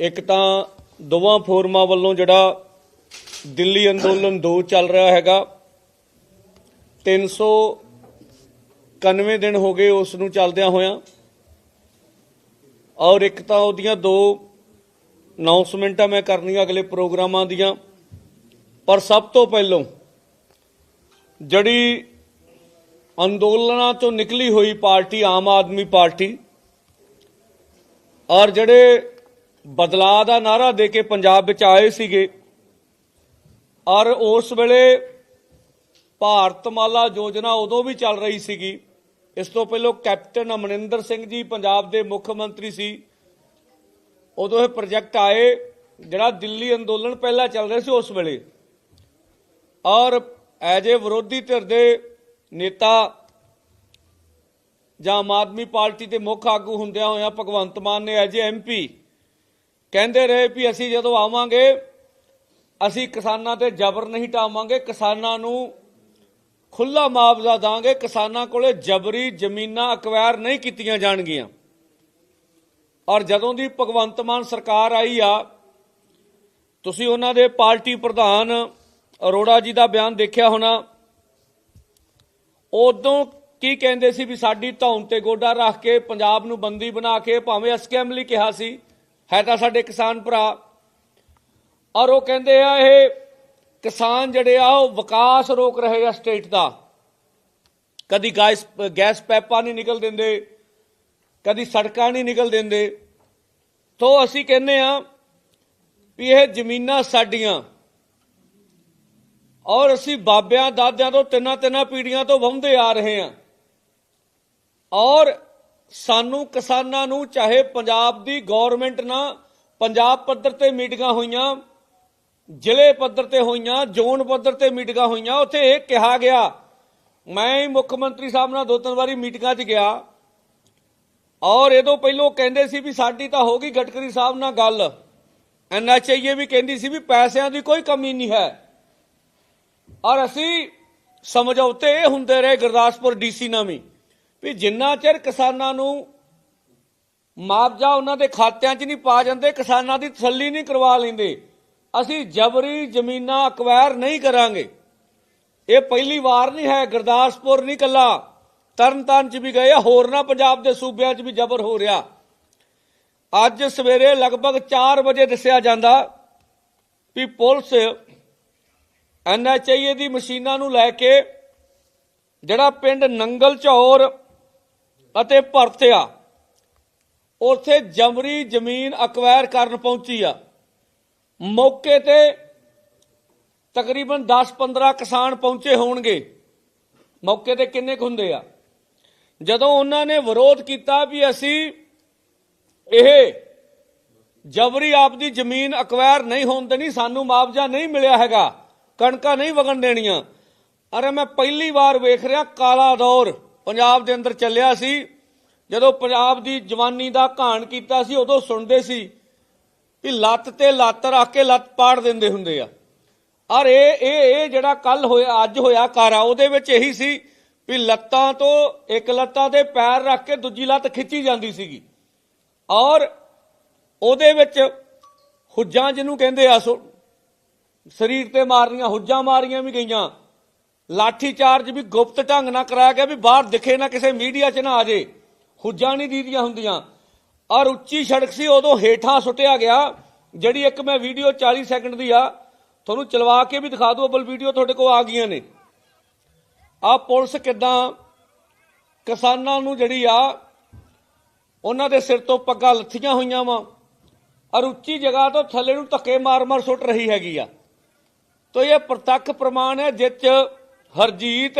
ਇੱਕ ਤਾਂ ਦੋਵਾਂ ਫੋਰਮਾਂ ਵੱਲੋਂ ਜਿਹੜਾ ਦਿੱਲੀ ਅੰਦੋਲਨ 2 ਚੱਲ ਰਿਹਾ ਹੈਗਾ। 391 ਦਿਨ ਹੋ ਗਏ ਉਸ ਨੂੰ ਚੱਲਦਿਆਂ ਹੋਇਆਂ। ਔਰ ਇੱਕ ਤਾਂ ਉਹਦੀਆਂ ਦੋ ਅਨਾਉਂਸਮੈਂਟਾਂ ਮੈਂ ਕਰਨੀਆਂ ਅਗਲੇ ਪ੍ਰੋਗਰਾਮਾਂ ਦੀਆਂ। ਪਰ ਸਭ ਤੋਂ ਪਹਿਲਾਂ ਜਿਹੜੀ ਅੰਦੋਲਨਾਂ ਤੋਂ ਨਿਕਲੀ ਹੋਈ ਪਾਰਟੀ, ਆਮ ਆਦਮੀ ਪਾਰਟੀ, ਔਰ ਜਿਹੜੇ ਬਦਲਾਅ ਦਾ ਨਾਰਾ ਦੇ ਕੇ ਪੰਜਾਬ ਵਿੱਚ ਆਏ ਸੀਗੇ। ਔਰ ਉਸ ਵੇਲੇ ਭਾਰਤਮਾਲਾ ਯੋਜਨਾ ਉਦੋਂ ਵੀ ਚੱਲ ਰਹੀ ਸੀਗੀ। ਇਸ ਤੋਂ ਪਹਿਲਾਂ ਕੈਪਟਨ ਅਮਰਿੰਦਰ ਸਿੰਘ ਜੀ ਪੰਜਾਬ ਦੇ ਮੁੱਖ ਮੰਤਰੀ ਸੀ। ਉਦੋਂ ਇਹ ਪ੍ਰੋਜੈਕਟ ਆਏ, ਜਿਹੜਾ ਦਿੱਲੀ ਅੰਦੋਲਨ ਪਹਿਲਾਂ ਚੱਲ ਰਿਹਾ ਸੀ ਉਸ ਵੇਲੇ। ਔਰ ਐਜ ਏ ਵਿਰੋਧੀ ਧਿਰ ਦੇ ਨੇਤਾ ਜਾਂ ਆਮ ਆਦਮੀ ਪਾਰਟੀ ਦੇ ਮੁੱਖ ਆਗੂ ਹੁੰਦਿਆਂ ਹੋਇਆਂ ਭਗਵੰਤ ਮਾਨ ਨੇ ਐਜ ਏ ਐਮਪੀ ਕਹਿੰਦੇ ਰਹੇ ਵੀ ਅਸੀਂ ਜਦੋਂ ਆਵਾਂਗੇ, ਅਸੀਂ ਕਿਸਾਨਾਂ ਤੇ ਜ਼ਬਰ ਨਹੀਂ ਟਾਵਾਂਗੇ ਕਿਸਾਨਾਂ ਨੂੰ ਖੁੱਲਾ ਮੁਆਵਜ਼ਾ ਦਾਂਗੇ, ਕਿਸਾਨਾਂ ਕੋਲੇ ਜਬਰੀ ਜ਼ਮੀਨਾਂ ਅਕਵਾਇਰ ਨਹੀਂ ਕੀਤੀਆਂ ਜਾਣਗੀਆਂ। ਔਰ ਜਦੋਂ ਦੀ ਭਗਵੰਤ ਮਾਨ ਸਰਕਾਰ ਆਈ ਆ, ਤੁਸੀਂ ਉਹਨਾਂ ਦੇ ਪਾਰਟੀ ਪ੍ਰਧਾਨ ਅਰੋੜਾ ਜੀ ਦਾ ਬਿਆਨ ਦੇਖਿਆ ਹੋਣਾ, ਉਦੋਂ ਕੀ ਕਹਿੰਦੇ ਸੀ ਵੀ ਸਾਡੀ ਧੌਣ ਤੇ ਗੋਡਾ ਰੱਖ ਕੇ, ਪੰਜਾਬ ਨੂੰ ਬੰਦੀ ਬਣਾ ਕੇ, ਭਾਵੇਂ ਅਸਕੈਮ ਕਿਹਾ ਸੀ ਹੈ ਤਾਂ ਸਾਡੇ ਕਿਸਾਨ ਭਰਾ। ਔਰ ਉਹ ਕਹਿੰਦੇ ਆ, ਇਹ ਕਿਸਾਨ ਜਿਹੜੇ ਆ, ਉਹ ਵਿਕਾਸ ਰੋਕ ਰਹੇ ਆ ਸਟੇਟ ਦਾ। ਕਦੀ ਗੈਸ ਗੈਸ ਪੈਪਾਂ ਨਹੀਂ ਨਿਕਲ ਦਿੰਦੇ, ਕਦੀ ਸੜਕਾਂ ਨਹੀਂ ਨਿਕਲ ਦਿੰਦੇ। ਤੋਂ ਅਸੀਂ ਕਹਿੰਦੇ ਆ ਵੀ ਇਹ ਜ਼ਮੀਨਾਂ ਸਾਡੀਆਂ। ਔਰ ਅਸੀਂ ਬਾਬਿਆਂ, ਦਾਦਿਆਂ ਤੋਂ ਤਿੰਨਾਂ ਤਿੰਨਾਂ ਪੀੜ੍ਹੀਆਂ ਤੋਂ ਵੰਦੇ ਆ ਰਹੇ ਹਾਂ ਔਰ ਸਾਨੂੰ ਕਿਸਾਨਾਂ ਨੂੰ, ਚਾਹੇ ਪੰਜਾਬ ਦੀ ਗਵਰਨਮੈਂਟ ਨਾ, ਪੰਜਾਬ ਪੱਧਰ ਤੇ ਮੀਟਿੰਗਾਂ ਹੋਈਆਂ, ਜ਼ਿਲ੍ਹੇ ਪੱਧਰ ਤੇ ਹੋਈਆਂ, ਜ਼ੋਨ ਪੱਧਰ ਤੇ ਮੀਟਿੰਗਾਂ ਹੋਈਆਂ, ਉੱਥੇ ਇਹ ਕਿਹਾ ਗਿਆ। ਮੈਂ ਹੀ ਮੁੱਖ ਮੰਤਰੀ ਸਾਹਿਬ ਨਾਲ ਦੋ ਤਿੰਨ ਵਾਰੀ ਮੀਟਿੰਗਾਂ 'ਚ ਗਿਆ। ਔਰ ਇਹ ਤੋਂ ਪਹਿਲੋਂ ਕਹਿੰਦੇ ਸੀ ਵੀ ਸਾਡੀ ਤਾਂ ਹੋ ਗਈ ਗਟਕਰੀ ਸਾਹਿਬ ਨਾਲ ਗੱਲ। ਐਨਐਚਆਈਏ ਵੀ ਕਹਿੰਦੀ ਸੀ ਵੀ ਪੈਸਿਆਂ ਦੀ ਕੋਈ ਕਮੀ ਨਹੀਂ ਹੈ। ਔਰ ਅਸੀਂ ਸਮਝੌਤੇ ਇਹ ਹੁੰਦੇ ਰਹੇ ਗੁਰਦਾਸਪੁਰ ਡੀਸੀ ਨਾਲ ਵੀ। ਵੀ ਜਿੰਨਾ ਚਿਰ ਕਿਸਾਨਾਂ ਨੂੰ ਮੁਆਵਜ਼ਾ ਉਹਨਾਂ ਦੇ ਖਾਤਿਆਂ 'ਚ ਨਹੀਂ ਪਾ ਜਾਂਦੇ, ਕਿਸਾਨਾਂ ਦੀ ਤਸੱਲੀ ਨਹੀਂ ਕਰਵਾ ਲੈਂਦੇ, ਅਸੀਂ ਜਬਰੀ ਜ਼ਮੀਨਾਂ ਅਕਵਾਇਰ ਨਹੀਂ ਕਰਾਂਗੇ। ਇਹ ਪਹਿਲੀ ਵਾਰ ਨਹੀਂ ਹੈ, ਗੁਰਦਾਸਪੁਰ ਨਹੀਂ ਕੱਲਾ ਤਰਨਤਾਰਨ 'ਚ ਵੀ ਗਏ ਆ ਹੋਰਨਾਂ ਪੰਜਾਬ ਦੇ ਸੂਬਿਆਂ 'ਚ ਵੀ ਜ਼ਬਰ ਹੋ ਰਿਹਾ। ਅੱਜ ਸਵੇਰੇ ਲਗਭਗ 4 ਵਜੇ ਦੱਸਿਆ ਜਾਂਦਾ ਵੀ ਪੁਲਿਸ ਐਨਐਚਆਈਏ ਦੀ ਮਸ਼ੀਨਾਂ ਨੂੰ ਲੈ ਕੇ ਜਿਹੜਾ ਪਿੰਡ ਨੰਗਲ ਝੌਰ ਅਤੇ ਭਰਤਿਆ ਉੱਥੇ ਜਮਰੀ ਜ਼ਮੀਨ ਅਕਵਾਇਰ ਕਰਨ ਪਹੁੰਚੀ ਆ। ਮੌਕੇ ਤੇ ਤਕਰੀਬਨ 10-15 ਕਿਸਾਨ ਪਹੁੰਚੇ ਹੋਣਗੇ। ਮੌਕੇ ਤੇ ਕਿੰਨੇ ਕੁ ਹੁੰਦੇ ਆ? ਜਦੋਂ ਉਹਨਾਂ ਨੇ ਵਿਰੋਧ ਕੀਤਾ ਵੀ ਅਸੀਂ ਇਹ ਜਬਰੀ ਆਪਦੀ ਜ਼ਮੀਨ ਅਕਵਾਇਰ ਨਹੀਂ ਹੋਣ ਦੇਣੀ, ਸਾਨੂੰ ਮੁਆਵਜ਼ਾ ਨਹੀਂ ਮਿਲਿਆ ਹੈਗਾ, ਕਣਕਾਂ ਨਹੀਂ ਵਗਣ ਦੇਣੀਆਂ। ਅਰੇ ਮੈਂ ਪਹਿਲੀ ਵਾਰ ਵੇਖ ਰਿਹਾ, ਕਾਲਾ ਦੌਰ। ਪੰਜਾਬ ਦੇ ਅੰਦਰ ਚੱਲਿਆ ਸੀ, ਜਦੋਂ ਪੰਜਾਬ ਦੀ ਜਵਾਨੀ ਦਾ ਘਾਣ ਕੀਤਾ ਸੀ, ਉਦੋਂ ਸੁਣਦੇ ਸੀ ਵੀ ਲੱਤ ਤੇ ਲੱਤ ਰੱਖ ਕੇ ਲੱਤ ਪਾੜ ਦਿੰਦੇ ਹੁੰਦੇ ਆ। ਔਰ ਇਹ ਇਹ ਇਹ ਜਿਹੜਾ ਕੱਲ ਹੋਇਆ, ਅੱਜ ਹੋਇਆ ਕਾਰਾ ਉਹਦੇ ਵਿੱਚ ਇਹੀ ਸੀ ਵੀ ਲੱਤਾਂ ਤੋਂ ਇੱਕ ਲੱਤਾਂ ਤੇ ਪੈਰ ਰੱਖ ਕੇ ਦੂਜੀ ਲੱਤ ਖਿੱਚੀ ਜਾਂਦੀ ਸੀਗੀ। ਔਰ ਉਹਦੇ ਵਿੱਚ ਹੁੱਜਾਂ ਜਿਹਨੂੰ ਕਹਿੰਦੇ ਆ, ਸੋ ਸਰੀਰ ਤੇ ਮਾਰਨੀਆਂ, ਹੁੱਜਾਂ ਮਾਰੀਆਂ ਵੀ ਗਈਆਂ। ਲਾਠੀ ਚਾਰਜ ਵੀ ਗੁਪਤ ਢੰਗ ਨਾਲ ਕਰਾਇਆ ਗਿਆ ਵੀ ਬਾਹਰ ਦਿਖੇ ਨਾ ਕਿਸੇ ਮੀਡੀਆ 'ਚ ਨਾ ਆ ਜੇ। ਹੁੱਜਾਂ ਨਹੀਂ ਦੀਦੀਆਂ ਹੁੰਦੀਆਂ। ਔਰ ਉੱਚੀ ਸੜਕ ਸੀ, ਉਦੋਂ ਹੇਠਾਂ ਸੁੱਟਿਆ ਗਿਆ। ਜਿਹੜੀ ਇੱਕ ਮੈਂ ਵੀਡੀਓ 40 ਸੈਕਿੰਡ ਦੀ ਆ, ਤੁਹਾਨੂੰ ਚਲਵਾ ਕੇ ਵੀ ਦਿਖਾ ਦੂ ਅਬਲ ਵੀਡੀਓ ਤੁਹਾਡੇ ਕੋਲ ਆ ਗਈਆਂ ਨੇ। ਆ ਪੁਲਿਸ ਕਿਦਾਂ ਕਿਸਾਨਾਂ ਨੂੰ ਜਿਹੜੀ ਆ, ਉਹਨਾਂ ਦੇ ਸਿਰ ਤੋਂ ਪੱਗਾਂ ਲੱਥੀਆਂ ਹੋਈਆਂ ਵਾ। ਔਰ ਉੱਚੀ ਜਗ੍ਹਾ ਤੋਂ ਥੱਲੇ ਨੂੰ ਧੱਕੇ ਮਾਰ-ਮਾਰ ਸੁੱਟ ਰਹੀ ਹੈਗੀ ਆ। ਤੋ ਇਹ ਪ੍ਰਤੱਖ ਪ੍ਰਮਾਣ ਹੈ ਜਿੱਚ ਹਰਜੀਤ,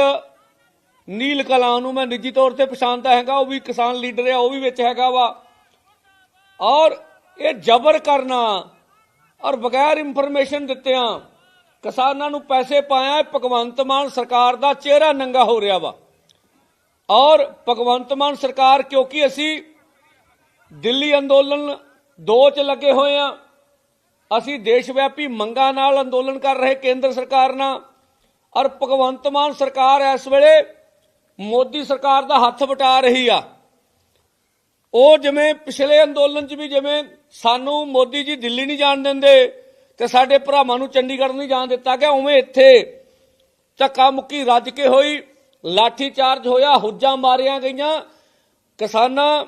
ਨੀਲ ਕਲਾਂ ਨੂੰ ਮੈਂ ਨਿੱਜੀ ਤੌਰ ਤੇ ਪਛਾਣਦਾ ਹੈਗਾ, ਉਹ ਵੀ ਕਿਸਾਨ ਲੀਡਰ ਹੈ ਉਹ ਵੀ ਵਿੱਚ ਹੈਗਾ ਵਾ। ਔਰ ਇਹ ਜ਼ਬਰ ਕਰਨਾ ਔਰ ਬਗੈਰ ਇਨਫੋਰਮੇਸ਼ਨ ਦਿੱਤਿਆਂ ਕਿਸਾਨਾਂ ਨੂੰ ਪੈਸੇ ਪਾਇਆ ਇਹ ਭਗਵੰਤ ਮਾਨ ਸਰਕਾਰ ਦਾ ਚਿਹਰਾ ਨੰਗਾ ਹੋ ਰਿਹਾ ਵਾ। ਔਰ ਭਗਵੰਤ ਮਾਨ ਸਰਕਾਰ, ਕਿਉਂਕਿ ਅਸੀਂ ਦਿੱਲੀ ਅੰਦੋਲਨ ਦੋ ਚ ਲੱਗੇ ਹੋਏ ਆ, ਅਸੀਂ ਦੇਸ਼ ਵਿਆਪੀ ਮੰਗਾਂ ਨਾਲ ਅੰਦੋਲਨ ਕਰ ਰਹੇ ਕੇਂਦਰ ਸਰਕਾਰ ਨਾਲ ਔਰ ਭਗਵੰਤ ਮਾਨ ਸਰਕਾਰ ਇਸ ਵੇਲੇ ਮੋਦੀ ਸਰਕਾਰ ਦਾ ਹੱਥ ਵਟਾ ਰਹੀ ਆ। ਉਹ ਜਿਵੇਂ ਪਿਛਲੇ ਅੰਦੋਲਨ 'ਚ ਵੀ ਜਿਵੇਂ ਸਾਨੂੰ ਮੋਦੀ ਜੀ ਦਿੱਲੀ ਨਹੀਂ ਜਾਣ ਦਿੰਦੇ ਤੇ ਸਾਡੇ ਭਰਾਵਾਂ ਨੂੰ ਚੰਡੀਗੜ੍ਹ ਨਹੀਂ ਜਾਣ ਦਿੱਤਾ ਗਿਆ, ਉਵੇਂ ਇੱਥੇ ਧੱਕਾ ਮੁੱਕੀ ਰੱਜ ਕੇ ਹੋਈ, ਲਾਠੀ ਚਾਰਜ ਹੋਇਆ, ਹੁੱਜਾਂ ਮਾਰੀਆਂ ਗਈਆਂ, ਕਿਸਾਨਾਂ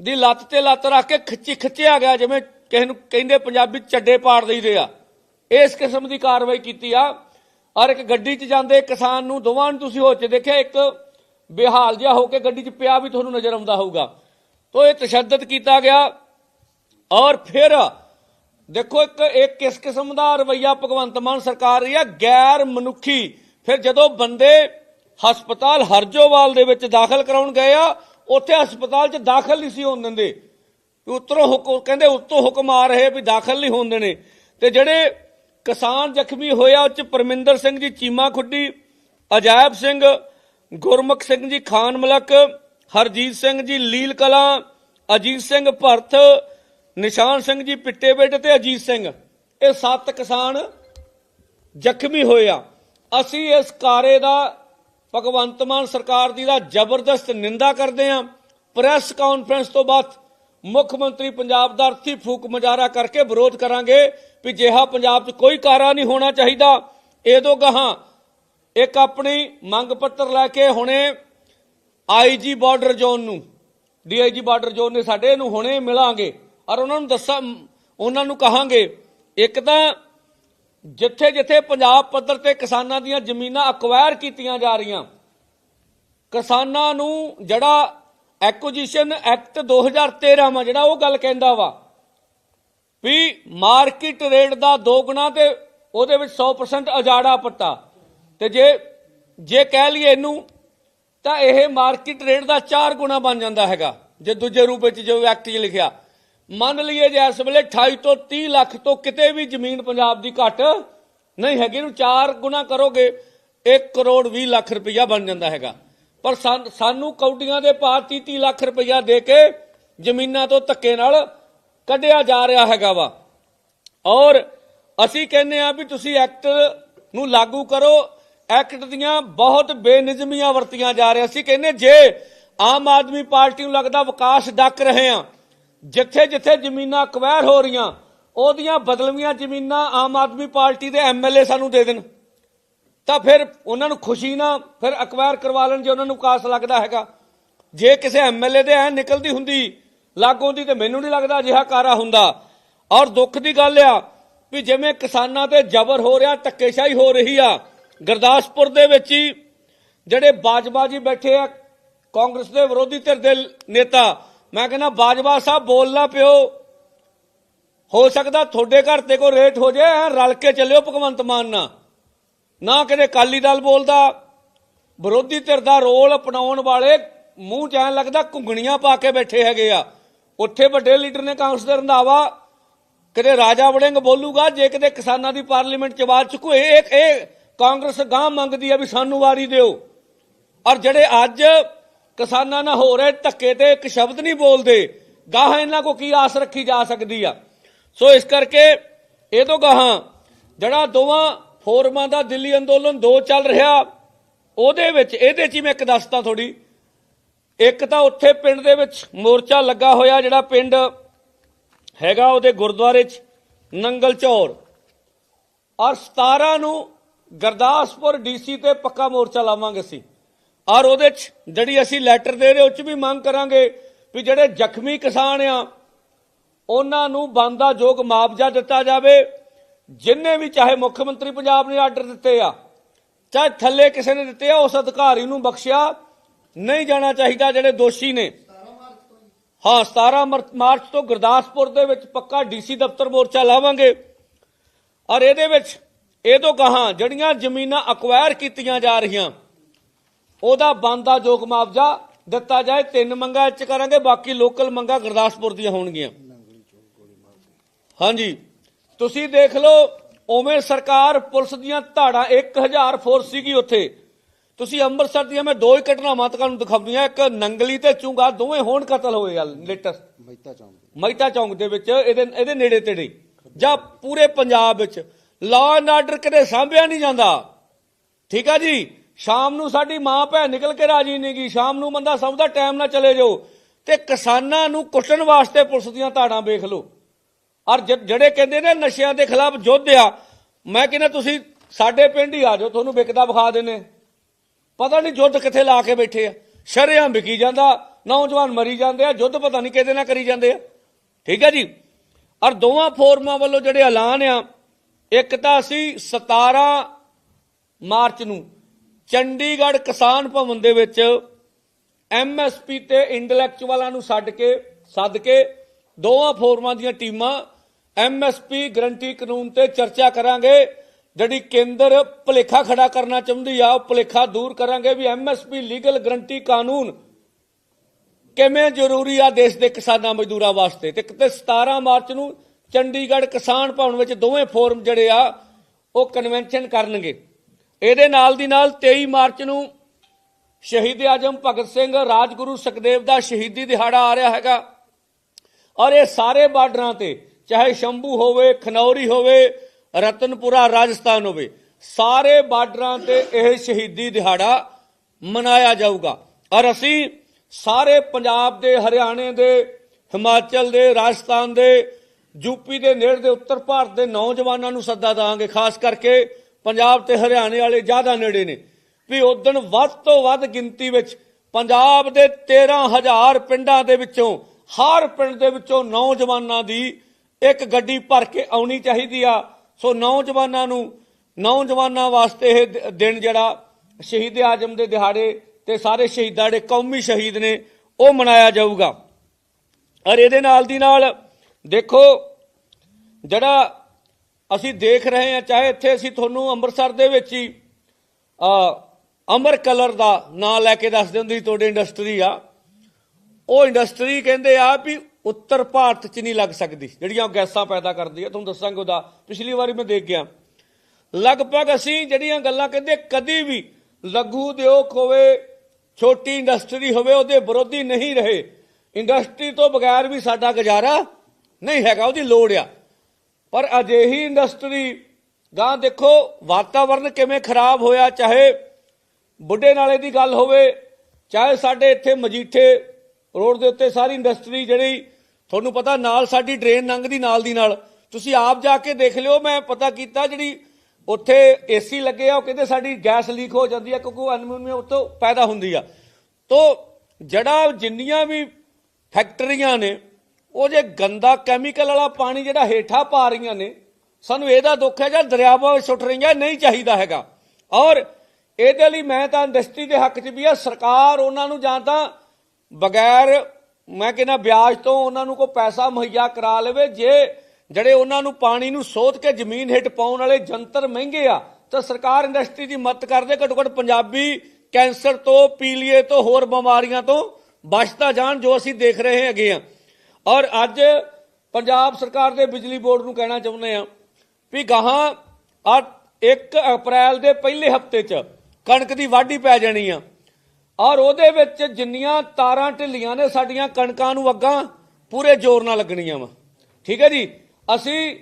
ਦੀ ਲੱਤ ਤੇ ਲੱਤ ਰੱਖ ਕੇ ਖਿੱਚੀ ਖਿੱਚਿਆ ਗਿਆ, ਜਿਵੇਂ ਕਿਸੇ ਨੂੰ ਕਹਿੰਦੇ ਪੰਜਾਬੀ 'ਚ ਚੱਡੇ ਪਾੜ ਦਈਦੇ ਆ। ਇਸ ਕਿਸਮ ਦੀ ਕਾਰਵਾਈ ਕੀਤੀ ਆ। ਔਰ ਇੱਕ ਗੱਡੀ 'ਚ ਜਾਂਦੇ ਕਿਸਾਨ ਨੂੰ, ਦੋਵਾਂ ਨੂੰ ਤੁਸੀਂ ਹੋਚ ਦੇਖਿਆ, ਇੱਕ ਬੇਹਾਲ ਜਿਹਾ ਹੋ ਕੇ ਗੱਡੀ 'ਚ ਪਿਆ ਵੀ ਤੁਹਾਨੂੰ ਨਜ਼ਰ ਆਉਂਦਾ ਹੋਊਗਾ। ਤੋ ਇਹ ਤਸ਼ੱਦਦ ਕੀਤਾ ਗਿਆ ਔਰ ਫਿਰ ਦੇਖੋ ਇੱਕ ਇੱਕ ਕਿਸ ਕਿਸਮ ਦਾ ਰਵਈਆ ਭਗਵੰਤ ਮਾਨ ਸਰਕਾਰ ਰਹੀ ਆ ਗੈਰ ਮਨੁੱਖੀ। ਫਿਰ ਜਦੋਂ ਬੰਦੇ ਹਸਪਤਾਲ ਹਰਜੋਵਾਲ ਦੇ ਵਿੱਚ ਦਾਖਲ ਕਰਾਉਣ ਗਏ ਆ, ਉੱਥੇ ਹਸਪਤਾਲ 'ਚ ਦਾਖਲ ਨਹੀਂ ਸੀ ਹੋਣ ਦਿੰਦੇ। ਵੀ ਉੱਤਰੋਂ ਹੁਕਮ ਕਹਿੰਦੇ ਉੱਤੋਂ ਹੁਕਮ ਆ ਰਹੇ ਵੀ ਦਾਖਲ ਨਹੀਂ ਹੋਣ ਦੇਣੇ। ਤੇ ਜਿਹੜੇ ਕਿਸਾਨ ਜ਼ਖਮੀ ਹੋਇਆ, ਉਹ ਚ ਪਰਮਿੰਦਰ ਸਿੰਘ ਜੀ ਚੀਮਾ ਖੁੱਡੀ, ਅਜਾਇਬ ਸਿੰਘ, ਗੁਰਮੁਖ ਸਿੰਘ ਜੀ ਖਾਨ ਮਲਕ, ਹਰਜੀਤ ਸਿੰਘ ਜੀ ਲੀਲ ਕਲਾਂ, ਅਜੀਤ ਸਿੰਘ ਭਰਤ, ਨਿਸ਼ਾਨ ਸਿੰਘ ਜੀ ਪਿੱਟੇ ਬੇਟ ਤੇ ਅਜੀਤ ਸਿੰਘ। ਇਹ ਸੱਤ ਕਿਸਾਨ ਜ਼ਖਮੀ ਹੋਏ ਆ। ਅਸੀਂ ਇਸ ਕਾਰੇ ਦਾ ਭਗਵੰਤ ਮਾਨ ਸਰਕਾਰ ਦੀ ਦਾ ਜ਼ਬਰਦਸਤ ਨਿੰਦਾ ਕਰਦੇ ਹਾਂ ਪ੍ਰੈਸ ਕਾਨਫਰੰਸ ਤੋਂ ਬਾਅਦ ਮੁੱਖ ਮੰਤਰੀ ਪੰਜਾਬ ਦਾ ਅਰਥੀ ਫੂਕ ਮੁਜ਼ਾਹਰਾ ਕਰਕੇ ਵਿਰੋਧ ਕਰਾਂਗੇ ਵੀ ਜਿਹਾ ਪੰਜਾਬ 'ਚ ਕੋਈ ਕਾਰਾ ਨਹੀਂ ਹੋਣਾ ਚਾਹੀਦਾ। ਇਹਦੋਂ ਗਾਹਾਂ ਇੱਕ ਆਪਣੀ ਮੰਗ ਪੱਤਰ ਲੈ ਕੇ ਹੁਣੇ ਆਈਜੀ ਬਾਰਡਰ ਜ਼ੋਨ ਨੂੰ ਡੀਆਈਜੀ ਬਾਰਡਰ ਜ਼ੋਨ ਨੇ ਸਾਡੇ ਨੂੰ ਹੁਣੇ ਮਿਲਾਂਗੇ ਔਰ ਉਹਨਾਂ ਨੂੰ ਦੱਸਾਂ, ਉਹਨਾਂ ਨੂੰ ਕਹਾਂਗੇ, ਇੱਕ ਤਾਂ ਜਿੱਥੇ ਜਿੱਥੇ ਪੰਜਾਬ ਪੱਧਰ ਤੇ ਕਿਸਾਨਾਂ ਦੀਆਂ ਜ਼ਮੀਨਾਂ ਅਕਵਾਇਰ ਕੀਤੀਆਂ ਜਾ ਰਹੀਆਂ, ਕਿਸਾਨਾਂ ਨੂੰ ਜਿਹੜਾ ਐਕੁਜੀਸ਼ਨ ਐਕਟ 2013 ਮਾ ਜਿਹੜਾ ਉਹ ਗੱਲ ਕਹਿੰਦਾ ਵਾ ਵੀ ਮਾਰਕੀਟ ਰੇਟ ਦਾ ਦੋ ਗੁਣਾ ਤੇ ਉਹਦੇ ਵਿੱਚ 100% ਅਜਾੜਾ ਪੱਟਾ। ਤੇ ਜੇ ਜੇ ਕਹਿ ਲਈਏ ਇਹਨੂੰ, ਤਾਂ ਇਹ ਮਾਰਕੀਟ ਰੇਟ ਦਾ 4 ਗੁਣਾ ਬਣ ਜਾਂਦਾ ਹੈਗਾ, ਜੇ ਦੂਜੇ ਰੂਪ ਵਿੱਚ ਜੋ ਐਕਟ 'ਚ ਲਿਖਿਆ। ਮੰਨ ਲਈਏ ਜੇ ਇਸ ਵੇਲੇ 28 ਤੋਂ 30 ਲੱਖ ਤੋਂ ਕਿਤੇ ਵੀ ਜ਼ਮੀਨ ਪੰਜਾਬ ਦੀ ਘੱਟ ਨਹੀਂ ਹੈਗੀ, ਇਹਨੂੰ 4 ਗੁਣਾ ਕਰੋਗੇ 1 ਕਰੋੜ 20 ਲੱਖ ਰੁਪਈਆ ਬਣ ਜਾਂਦਾ ਹੈਗਾ। ਪਰ ਸਾਨ- ਸਾਨੂੰ ਕੌਡੀਆਂ ਦੇ ਭਾਅ 30 30 ਲੱਖ ਰੁਪਈਆ ਦੇ ਕੇ ਜ਼ਮੀਨਾਂ ਤੋਂ ਧੱਕੇ ਨਾਲ ਕੱਢਿਆ ਜਾ ਰਿਹਾ ਹੈਗਾ ਵਾ। ਔਰ ਅਸੀਂ ਕਹਿੰਦੇ ਆ ਵੀ ਤੁਸੀਂ ਐਕਟ ਨੂੰ ਲਾਗੂ ਕਰੋ। ਐਕਟ ਦੀਆਂ ਬਹੁਤ ਬੇਨਿਜ਼ਮੀਆਂ ਵਰਤੀਆਂ ਜਾ ਰਹੀਆਂ। ਅਸੀਂ ਕਹਿੰਦੇ ਜੇ ਆਮ ਆਦਮੀ ਪਾਰਟੀ ਨੂੰ ਲੱਗਦਾ ਵਿਕਾਸ ਡੱਕ ਰਹੇ ਆ ਜਿੱਥੇ ਜਿੱਥੇ ਜ਼ਮੀਨਾਂ ਅਕਵਾਇਰ ਹੋ ਰਹੀਆਂ, ਉਹਦੀਆਂ ਬਦਲਵੀਆਂ ਜ਼ਮੀਨਾਂ ਆਮ ਆਦਮੀ ਪਾਰਟੀ ਦੇ ਐਮਐਲਏ ਸਾਨੂੰ ਦੇ ਦੇਣ। ਤਾਂ ਫਿਰ ਉਹਨਾਂ ਨੂੰ ਖੁਸ਼ੀ ਨਾ ਫਿਰ ਅਕਵਾਇਰ ਕਰਵਾ ਲੈਣ ਜੇ ਉਹਨਾਂ ਨੂੰ ਕਾਸ ਲੱਗਦਾ ਹੈਗਾ। ਜੇ ਕਿਸੇ ਐਮਐਲਏ ਦੇ ਐ ਨਿਕਲਦੀ ਹੁੰਦੀ, ਲਾਗੋਂ ਦੀ ਤੇ ਮੈਨੂੰ ਨਹੀਂ ਲੱਗਦਾ ਅਜਿਹਾ ਕਾਰਾ ਹੁੰਦਾ। ਔਰ ਦੁੱਖ ਦੀ ਗੱਲ ਆ ਵੀ ਜਿਵੇਂ ਕਿਸਾਨਾਂ ਤੇ ਜ਼ਬਰ ਹੋ ਰਿਹਾ, ਧੱਕੇਸ਼ਾਹੀ ਹੋ ਰਹੀ ਆ, ਗੁਰਦਾਸਪੁਰ ਦੇ ਵਿੱਚ ਹੀ ਜਿਹੜੇ ਬਾਜਵਾ ਜੀ ਬੈਠੇ ਆ, ਕਾਂਗਰਸ ਦੇ ਵਿਰੋਧੀ ਧਿਰ ਦੇ ਨੇਤਾ, ਮੈਂ ਕਹਿੰਦਾ, ਬਾਜਵਾ ਸਾਹਿਬ ਬੋਲਣਾ ਪਿਓ। ਹੋ ਸਕਦਾ ਤੁਹਾਡੇ ਘਰ ਤੇ ਕੋਈ ਰੇਟ ਹੋ ਜਾਏ, ਐਂ ਰਲ ਕੇ ਚੱਲਿਓ ਭਗਵੰਤ ਮਾਨ ਨਾਲ। ਨਾ ਕਿਤੇ ਕਾਲੀ ਦਲ ਬੋਲਦਾ, ਵਿਰੋਧੀ ਧਿਰ ਦਾ ਰੋਲ ਅਪਣਾਉਣ ਵਾਲੇ ਮੂੰਹ ਚ ਐਂ ਲੱਗਦਾ, ਘੁੰਗਣੀਆਂ ਪਾ ਕੇ ਬੈਠੇ ਹੈਗੇ ਆ। ਉੱਥੇ ਵੱਡੇ ਲੀਡਰ ਨੇ ਕਾਂਗਰਸ ਦੇ ਰੰਧਾਵਾ, ਕਿਤੇ ਰਾਜਾ ਵੜਿੰਗ ਬੋਲੂਗਾ, ਜੇ ਕਿਤੇ ਕਿਸਾਨਾਂ ਦੀ ਪਾਰਲੀਮੈਂਟ ਚ ਆਵਾਜ਼ ਚੁੱਕੋ, ਇਹ, ਇਹ- ਇਹ ਕਾਂਗਰਸ ਗਾਂ ਮੰਗਦੀ ਆ ਵੀ ਸਾਨੂੰ ਵਾਰੀ ਦਿਓ। ਔਰ ਜਿਹੜੇ ਅੱਜ ਕਿਸਾਨਾਂ ਨਾਲ ਹੋ ਰਹੇ ਧੱਕੇ ਤੇ ਇੱਕ ਸ਼ਬਦ ਨਹੀਂ ਬੋਲਦੇ, ਗਾਹਾਂ ਇਹਨਾਂ ਕੋ ਕੀ ਆਸ ਰੱਖੀ ਜਾ ਸਕਦੀ ਆ? ਸੋ ਇਸ ਕਰਕੇ, ਇਹ ਤੋਂ ਗਾਹਾਂ, ਜਿਹੜਾ ਦੋਵਾਂ ਫੋਰਮਾਂ ਦਾ ਦਿੱਲੀ ਅੰਦੋਲਨ ਦੋ ਚੱਲ ਰਿਹਾ। ਉਹਦੇ ਵਿੱਚ, ਇਹਦੇ ਚ ਹੀ ਮੈਂ ਇੱਕ ਦੱਸਦਾ ਥੋੜੀ ਇੱਕ ਤਾਂ ਉੱਥੇ ਪਿੰਡ ਦੇ ਵਿੱਚ ਮੋਰਚਾ ਲੱਗਾ ਹੋਇਆ, ਜਿਹੜਾ ਪਿੰਡ ਹੈਗਾ ਉਹਦੇ ਗੁਰਦੁਆਰੇ 'ਚ, ਨੰਗਲ ਚੌਰ। ਔਰ 17 ਨੂੰ ਗਰਦਾਸਪੁਰ ਡੀਸੀ ਤੇ ਪੱਕਾ ਮੋਰਚਾ ਲਾਵਾਂਗੇ ਅਸੀਂ। ਔਰ ਉਹਦੇ 'ਚ ਜਿਹੜੀ ਅਸੀਂ ਲੈਟਰ ਦੇ ਰਹੇ, ਉਹ 'ਚ ਵੀ ਮੰਗ ਕਰਾਂਗੇ ਵੀ ਜਿਹੜੇ ਜ਼ਖਮੀ ਕਿਸਾਨ ਆ, ਉਹਨਾਂ ਨੂੰ ਬੰਦਾ ਯੋਗ ਮੁਆਵਜ਼ਾ ਦਿੱਤਾ ਜਾਵੇ। ਜਿੰਨੇ ਵੀ ਚਾਹੇ ਮੁੱਖ ਮੰਤਰੀ ਪੰਜਾਬ ਨੇ ਆਰਡਰ ਦਿੱਤੇ ਆ, ਚਾਹੇ ਥੱਲੇ ਕਿਸੇ ਨੇ ਦਿੱਤੇ ਆ, ਉਸ ਅਧਿਕਾਰੀ ਨੂੰ ਬਖਸ਼ਿਆ, ਨਹੀਂ ਜਾਣਾ ਚਾਹੀਦਾ ਜਿਹੜੇ ਦੋਸ਼ੀ ਨੇ। ਹਾਂ 17 ਮਾਰਚ ਤੋਂ ਗੁਰਦਾਸਪੁਰ ਦੇ ਵਿੱਚ ਪੱਕਾ ਡੀਸੀ ਦਫ਼ਤਰ ਮੋਰਚਾ ਲਾਵਾਂਗੇ। ਔਰ ਇਹਦੇ ਵਿੱਚ ਇਹ ਤੋਂ ਕਹਾ, ਜਿਹੜੀਆਂ ਜ਼ਮੀਨਾਂ ਅਕਵਾਇਰ ਕੀਤੀਆਂ ਜਾ ਰਹੀਆਂ, ਉਹਦਾ ਬੰਦਾ ਯੋਗ ਮੁਆਵਜ਼ਾ ਦਿੱਤਾ ਜਾਏ, ਤਿੰਨ ਮੰਗਾਂ ਇਹ ਕਰਾਂਗੇ, ਬਾਕੀ ਲੋਕਲ ਮੰਗਾਂ ਗੁਰਦਾਸਪੁਰ ਦੀਆਂ ਹੋਣਗੀਆਂ। ਹਾਂਜੀ। ਤੁਸੀਂ ਦੇਖ ਲਓ ਉਵੇਂ ਸਰਕਾਰ ਪੁਲਿਸ ਦੀਆਂ ਧਾੜਾਂ 1000 ਫੋਰਸ ਸੀਗੀ ਉੱਥੇ। ਤੁਸੀਂ ਅੰਮ੍ਰਿਤਸਰ ਦੀਆਂ ਮੈਂ ਦੋ ਹੀ ਘਟਨਾਵਾਂ ਤੁਹਾਨੂੰ ਦਿਖਾਉਂਦੀਆਂ ਇੱਕ ਨੰਗਲੀ ਤੇ ਚੁੰਗਾ ਦੋਵੇਂ ਹੋਣ ਕਤਲ ਹੋਏ ਆ ਲੇਟੈਸਟ ਮਹਿਤਾ ਚੌਂਕ ਮਹਿਤਾ ਚੌਂਕ ਦੇ ਵਿੱਚ ਇਹਦੇ ਇਹਦੇ ਨੇੜੇ ਤੇੜੇ। ਜਾਂ ਪੂਰੇ ਪੰਜਾਬ ਵਿੱਚ। ਲਾਅ ਐਂਡ ਆਰਡਰ ਕਿਤੇ ਸਾਂਭਿਆ ਨਹੀਂ ਜਾਂਦਾ। ਠੀਕ ਆ ਜੀ? ਸ਼ਾਮ ਨੂੰ ਸਾਡੀ ਮਾਂ ਭੈਣ ਨਿਕਲ ਕੇ ਰਾਜੀ ਨਹੀਂ ਗਈ। ਸ਼ਾਮ ਨੂੰ ਬੰਦਾ ਸਮਝਦਾ ਟਾਈਮ ਨਾਲ ਚਲੇ ਜਾਓ। ਤੇ ਕਿਸਾਨਾਂ ਨੂੰ ਕੁੱਟਣ ਵਾਸਤੇ ਪੁਲਿਸ ਦੀਆਂ ਧਾੜਾਂ ਵੇਖ ਲਓ। ਔਰ ਜ- ਜਿਹੜੇ ਕਹਿੰਦੇ ਨੇ ਨਸ਼ਿਆਂ ਦੇ ਖਿਲਾਫ ਯੁੱਧ ਆ, ਮੈਂ ਕਹਿੰਦਾ ਤੁਸੀਂ ਸਾਡੇ ਪਿੰਡ ਹੀ ਆ ਜਾਓ, ਤੁਹਾਨੂੰ ਵਿਕਦਾ ਵਿਖਾ ਦਿੰਨੇ ਪਤਾ ਨਹੀਂ ਯੁੱਧ ਕਿੱਥੇ ਲਾ ਕੇ ਬੈਠੇ ਆ। ਸ਼ਰਿਆਂ ਵਿਕੀ ਜਾਂਦਾ, ਨੌਜਵਾਨ ਮਰੀ ਜਾਂਦੇ ਆ, ਯੁੱਧ ਪਤਾ ਨਹੀਂ ਕਿਹਦੇ ਨਾਲ ਕਰੀ ਜਾਂਦੇ ਆ। ਠੀਕ ਹੈ ਜੀ? ਔਰ ਦੋਵਾਂ ਫੋਰਮਾਂ ਵੱਲੋਂ ਜਿਹੜੇ ਐਲਾਨ ਆ, ਇੱਕ ਤਾਂ ਅਸੀਂ 17 ਮਾਰਚ ਨੂੰ ਚੰਡੀਗੜ੍ਹ ਕਿਸਾਨ ਭਵਨ ਦੇ ਵਿੱਚ ਐਮਐਸਪੀ ਤੇ ਇੰਟੈਲੈਕਚੁਅਲਾਂ ਨੂੰ ਛੱਡ ਕੇ, ਸੱਦ ਕੇ ਦੋਵਾਂ ਫੋਰਮਾਂ ਦੀਆਂ ਟੀਮਾਂ ਐਮਐਸਪੀ ਗਰੰਟੀ ਕਾਨੂੰਨ ਤੇ ਚਰਚਾ ਕਰਾਂਗੇ। ਜਿਹੜੀ ਕੇਂਦਰ ਭੁਲੇਖਾ ਖੜਾ ਕਰਨਾ ਚਾਹੁੰਦੀ ਆ, ਉਹ ਭੁਲੇਖਾ ਦੂਰ ਕਰਾਂਗੇ ਵੀ ਐਮਐਸਪੀ ਲੀਗਲ ਗਰੰਟੀ ਕਾਨੂੰਨ ਕਿਵੇਂ ਜ਼ਰੂਰੀ ਆ ਦੇਸ਼ ਦੇ ਕਿਸਾਨਾਂ ਮਜ਼ਦੂਰਾਂ ਵਾਸਤੇ। ਤੇ ਕਿਤੇ 17 ਮਾਰਚ ਨੂੰ ਚੰਡੀਗੜ੍ਹ ਕਿਸਾਨ ਭਵਨ ਵਿੱਚ ਦੋਵੇਂ ਫੋਰਮ ਜਿਹੜੇ ਆ, ਉਹ ਕਨਵੈਨਸ਼ਨ ਕਰਨਗੇ। ਇਹਦੇ ਨਾਲ ਦੀ ਨਾਲ 23 ਮਾਰਚ ਨੂੰ ਸ਼ਹੀਦ ਆਜਮ ਭਗਤ ਸਿੰਘ ਰਾਜਗੁਰੂ ਸੁਖਦੇਵ ਦਾ ਸ਼ਹੀਦੀ ਦਿਹਾੜਾ ਆ ਰਿਹਾ ਹੈਗਾ। ਔਰ ਇਹ ਸਾਰੇ ਬਾਰਡਰਾਂ ਤੇ ਚਾਹੇ ਸ਼ੰਭੂ ਹੋਵੇ, ਖਨੌਰੀ ਹੋਵੇ, ਰਤਨਪੁਰਾ, ਰਾਜਸਥਾਨ ਹੋਵੇ, ਸਾਰੇ ਬਾਰਡਰਾਂ ਤੇ ਇਹ ਸ਼ਹੀਦੀ ਦਿਹਾੜਾ ਮਨਾਇਆ ਜਾਊਗਾ। ਔਰ ਅਸੀਂ ਸਾਰੇ ਪੰਜਾਬ ਦੇ, ਹਰਿਆਣੇ ਦੇ, ਹਿਮਾਚਲ ਦੇ, ਰਾਜਸਥਾਨ ਦੇ ਯੂਪੀ ਦੇ ਨੇੜੇ ਦੇ ਉੱਤਰ ਭਾਰਤ ਦੇ ਨੌਜਵਾਨਾਂ ਨੂੰ ਸੱਦਾ ਦਾਂਗੇ ਖਾਸ ਕਰਕੇ ਪੰਜਾਬ ਤੇ ਹਰਿਆਣੇ ਵਾਲੇ ਜ਼ਿਆਦਾ ਨੇੜੇ ਨੇ ਵੀ ਉਦਣ ਵੱਧ ਤੋਂ ਵੱਧ ਗਿਣਤੀ ਵਿੱਚ ਪੰਜਾਬ ਦੇ 13000 ਪਿੰਡਾਂ ਦੇ ਵਿੱਚੋਂ, ਹਰ ਪਿੰਡ ਦੇ ਵਿੱਚੋਂ ਨੌਜਵਾਨਾਂ ਦੀ ਇੱਕ ਗੱਡੀ ਭਰ ਕੇ ਆਉਣੀ ਚਾਹੀਦੀ ਆ। ਸੋ ਨੌਜਵਾਨਾਂ ਨੂੰ ਨੌਜਵਾਨਾਂ ਵਾਸਤੇ ਇਹ ਦਿਨ ਜਿਹੜਾ ਸ਼ਹੀਦ ਆਜਮ ਦੇ ਦਿਹਾੜੇ ਤੇ ਸਾਰੇ ਸ਼ਹੀਦਾਂ ਦੇ ਕੌਮੀ ਸ਼ਹੀਦ ਨੇ ਉਹ ਮਨਾਇਆ ਜਾਊਗਾ। ਔਰ ਇਹਦੇ ਨਾਲ ਦੀ ਨਾਲ ਦੇਖੋ ਜਿਹੜਾ ਅਸੀਂ ਦੇਖ ਰਹੇ ਹਾਂ ਚਾਹੇ ਇੱਥੇ ਅਸੀਂ ਤੁਹਾਨੂੰ ਅੰਮ੍ਰਿਤਸਰ ਦੇ ਵਿੱਚ ਹੀ ਅ, ਅਮਰ ਕਲਰ ਦਾ ਨਾਂ ਲੈ ਕੇ ਦੱਸਦੇ ਹੁੰਦੀ ਸੀ ਤੁਹਾਡੀ ਇੰਡਸਟਰੀ ਆ। ਉਹ ਇੰਡਸਟਰੀ ਕਹਿੰਦੇ ਆ ਵੀ ਉੱਤਰ ਭਾਰਤ 'ਚ ਨਹੀਂ ਲੱਗ ਸਕਦੀ, ਜਿਹੜੀਆਂ ਉਹ ਗੈਸਾਂ ਪੈਦਾ ਕਰਦੀ ਹੈ ਤੁਹਾਨੂੰ ਦੱਸਾਂਗੇ ਉਹਦਾ, ਪਿਛਲੀ ਵਾਰੀ ਮੈਂ ਦੇਖ ਗਿਆ। ਲਗਭਗ ਅਸੀਂ ਜਿਹੜੀਆਂ ਗੱਲਾਂ ਕਹਿੰਦੇ, ਕਦੀ ਵੀ ਲਘੂ ਉਦਯੋਗ ਹੋਵੇ, ਛੋਟੀ ਇੰਡਸਟਰੀ ਹੋਵੇ, ਉਹਦੇ ਵਿਰੋਧੀ ਨਹੀਂ ਰਹੇ। ਇੰਡਸਟਰੀ ਤੋਂ ਬਗੈਰ ਵੀ ਸਾਡਾ ਗੁਜ਼ਾਰਾ ਨਹੀਂ ਹੈਗਾ, ਉਹਦੀ ਲੋੜ ਆ। ਪਰ ਅਜਿਹੀ ਇੰਡਸਟਰੀ, ਗਾਂ ਦੇਖੋ, ਵਾਤਾਵਰਨ ਕਿਵੇਂ ਖਰਾਬ ਹੋਇਆ, ਚਾਹੇ ਬੁੱਢੇ ਨਾਲੇ ਦੀ ਗੱਲ ਹੋਵੇ, ਚਾਹੇ ਸਾਡੇ ਇੱਥੇ ਮਜੀਠੇ ਰੋਡ ਦੇ ਉੱਤੇ ਸਾਰੀ ਇੰਡਸਟਰੀ ਜਿਹੜੀ ਤੁਹਾਨੂੰ ਪਤਾ ਨਾਲ ਸਾਡੀ ਡਰੇਨ ਲੰਘਦੀ ਨਾਲ ਦੀ ਨਾਲ। ਤੁਸੀਂ ਆਪ ਜਾ ਕੇ ਦੇਖ ਲਿਓ, ਮੈਂ ਪਤਾ ਕੀਤਾ ਜਿਹੜੀ ਉੱਥੇ ਏਸੀ ਲੱਗੇ ਆ, ਉਹ ਕਹਿੰਦੇ ਸਾਡੀ ਗੈਸ ਲੀਕ ਹੋ ਜਾਂਦੀ ਆ, ਕਿਉਂਕਿ ਉਹ ਅਲਮੀਨੀਅਮ ਉੱਤੋਂ ਪੈਦਾ ਹੁੰਦੀ ਆ। ਤੋ ਜਿਹੜਾ ਜਿੰਨੀਆਂ ਵੀ ਫੈਕਟਰੀਆਂ ਨੇ, ਉਹ ਜੇ ਗੰਦਾ ਕੈਮੀਕਲ ਵਾਲਾ ਪਾਣੀ ਜਿਹੜਾ ਹੇਠਾਂ ਪਾ ਰਹੀਆਂ ਨੇ, ਸਾਨੂੰ ਇਹਦਾ ਦੁੱਖ ਹੈ ਜਾਂ ਦਰਿਆਵਾਂ ਵਿੱਚ ਸੁੱਟ ਰਹੀਆਂ ਨਹੀਂ ਚਾਹੀਦਾ ਹੈਗਾ। ਔਰ ਇਹਦੇ ਲਈ ਮੈਂ ਤਾਂ ਇੰਡਸਟਰੀ ਦੇ ਹੱਕ 'ਚ ਵੀ ਆ, ਸਰਕਾਰ ਉਹਨਾਂ ਨੂੰ ਜਾਂ ਤਾਂ ਬਗੈਰ ਮੈਂ ਕਹਿੰਦਾ ਵਿਆਜ ਤੋਂ ਉਹਨਾਂ ਨੂੰ ਕੋਈ ਪੈਸਾ ਮੁਹੱਈਆ ਕਰਾ ਲਵੇ, ਜੇ ਜਿਹੜੇ ਉਹਨਾਂ ਨੂੰ ਪਾਣੀ ਨੂੰ ਸੋਧ ਕੇ ਜ਼ਮੀਨ ਹੇਠ ਪਾਉਣ ਵਾਲੇ ਜੰਤਰ ਮਹਿੰਗੇ ਆ, ਤਾਂ ਸਰਕਾਰ ਇੰਡਸਟਰੀ ਦੀ ਮਦਦ ਕਰਦੇ ਘੱਟੋ ਘੱਟ ਪੰਜਾਬੀ ਕੈਂਸਰ ਤੋਂ, ਪੀਲੀਏ ਤੋਂ, ਹੋਰ ਬਿਮਾਰੀਆਂ ਤੋਂ ਬਚਦਾ ਜਾਣ ਜੋ ਅਸੀਂ ਦੇਖ ਰਹੇ ਹੈਗੇ ਆ। ਔਰ ਅੱਜ ਪੰਜਾਬ ਸਰਕਾਰ ਦੇ ਬਿਜਲੀ ਬੋਰਡ ਨੂੰ ਕਹਿਣਾ ਚਾਹੁੰਦੇ ਆ ਵੀ ਗਾਹਾਂ ਆ 1 ਅਪ੍ਰੈਲ ਦੇ ਪਹਿਲੇ ਹਫ਼ਤੇ 'ਚ ਕਣਕ ਦੀ ਵਾਢੀ ਪੈ ਜਾਣੀ ਆ। ਔਰ ਉਹਦੇ ਵਿੱਚ ਜਿੰਨੀਆਂ ਤਾਰਾਂ ਢਿੱਲੀਆਂ ਨੇ ਸਾਡੀਆਂ ਕਣਕਾਂ ਨੂੰ ਅੱਗਾਂ ਪੂਰੇ ਜ਼ੋਰ ਨਾਲ ਲੱਗਣੀਆਂ ਵਾ। ਠੀਕ ਹੈ ਜੀ? ਅਸੀਂ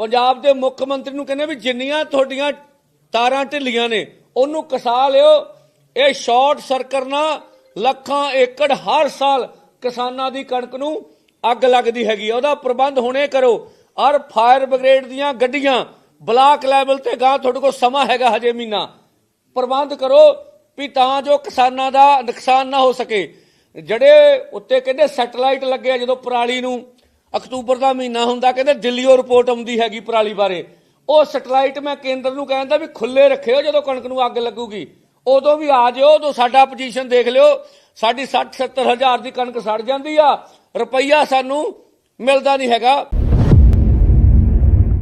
ਪੰਜਾਬ ਦੇ ਮੁੱਖ ਮੰਤਰੀ ਨੂੰ ਕਹਿੰਦੇ ਵੀ ਜਿੰਨੀਆਂ ਤੁਹਾਡੀਆਂ ਤਾਰਾਂ ਢਿੱਲੀਆਂ ਨੇ, ਉਹਨੂੰ ਕਸਾ ਲਿਓ। ਇਹ ਸ਼ਾਰਟ ਸਰਕਟ ਨਾਲ ਲੱਖਾਂ ਏਕੜ ਹਰ ਸਾਲ ਕਿਸਾਨਾਂ ਦੀ ਕਣਕ ਨੂੰ ਅੱਗ ਲੱਗਦੀ ਹੈਗੀ ਉਹਦਾ ਪ੍ਰਬੰਧ ਹੁਣੇ ਕਰੋ। ਔਰ ਫਾਇਰ ਬ੍ਰਿਗੇਡ ਦੀਆਂ ਗੱਡੀਆਂ ਬਲਾਕ ਲੈਵਲ ਤੇ ਗਾਂ ਤੁਹਾਡੇ ਕੋਲ ਸਮਾਂ ਹੈਗਾ ਹਜੇ ਮਹੀਨਾ। ਪ੍ਰਬੰਧ ਕਰੋ। ਵੀ ਤਾਂ ਜੋ ਕਿਸਾਨਾਂ ਦਾ ਨੁਕਸਾਨ ਨਾ ਹੋ ਸਕੇ। ਜਿਹੜੇ ਉੱਤੇ ਕਹਿੰਦੇ ਸੈਟਲਾਈਟ ਲੱਗਿਆ ਜਦੋਂ ਪਰਾਲੀ ਨੂੰ ਅਕਤੂਬਰ ਦਾ ਮਹੀਨਾ ਹੁੰਦਾ, ਕਹਿੰਦੇ ਦਿੱਲੀੋਂ ਰਿਪੋਰਟ ਆਉਂਦੀ ਹੈਗੀ ਪਰਾਲੀ ਬਾਰੇ। ਉਹ ਸੈਟਲਾਈਟ ਮੈਂ ਕੇਂਦਰ ਨੂੰ ਕਹਿੰਦਾ ਵੀ ਖੁੱਲੇ ਰੱਖਿਓ, ਜਦੋਂ ਕਣਕ ਨੂੰ ਅੱਗ ਲੱਗੂਗੀ। ਉਦੋਂ ਵੀ ਆ ਜਿਓ, ਉਦੋਂ ਸਾਡਾ ਪੋਜੀਸ਼ਨ ਦੇਖ ਲਿਓ। ਸਾਡੀ 60 70 ਹਜ਼ਾਰ ਦੀ ਕਣਕ ਸੜ ਜਾਂਦੀ ਆ। ਰੁਪਈਆ ਸਾਨੂੰ ਮਿਲਦਾ ਨਹੀਂ ਹੈਗਾ।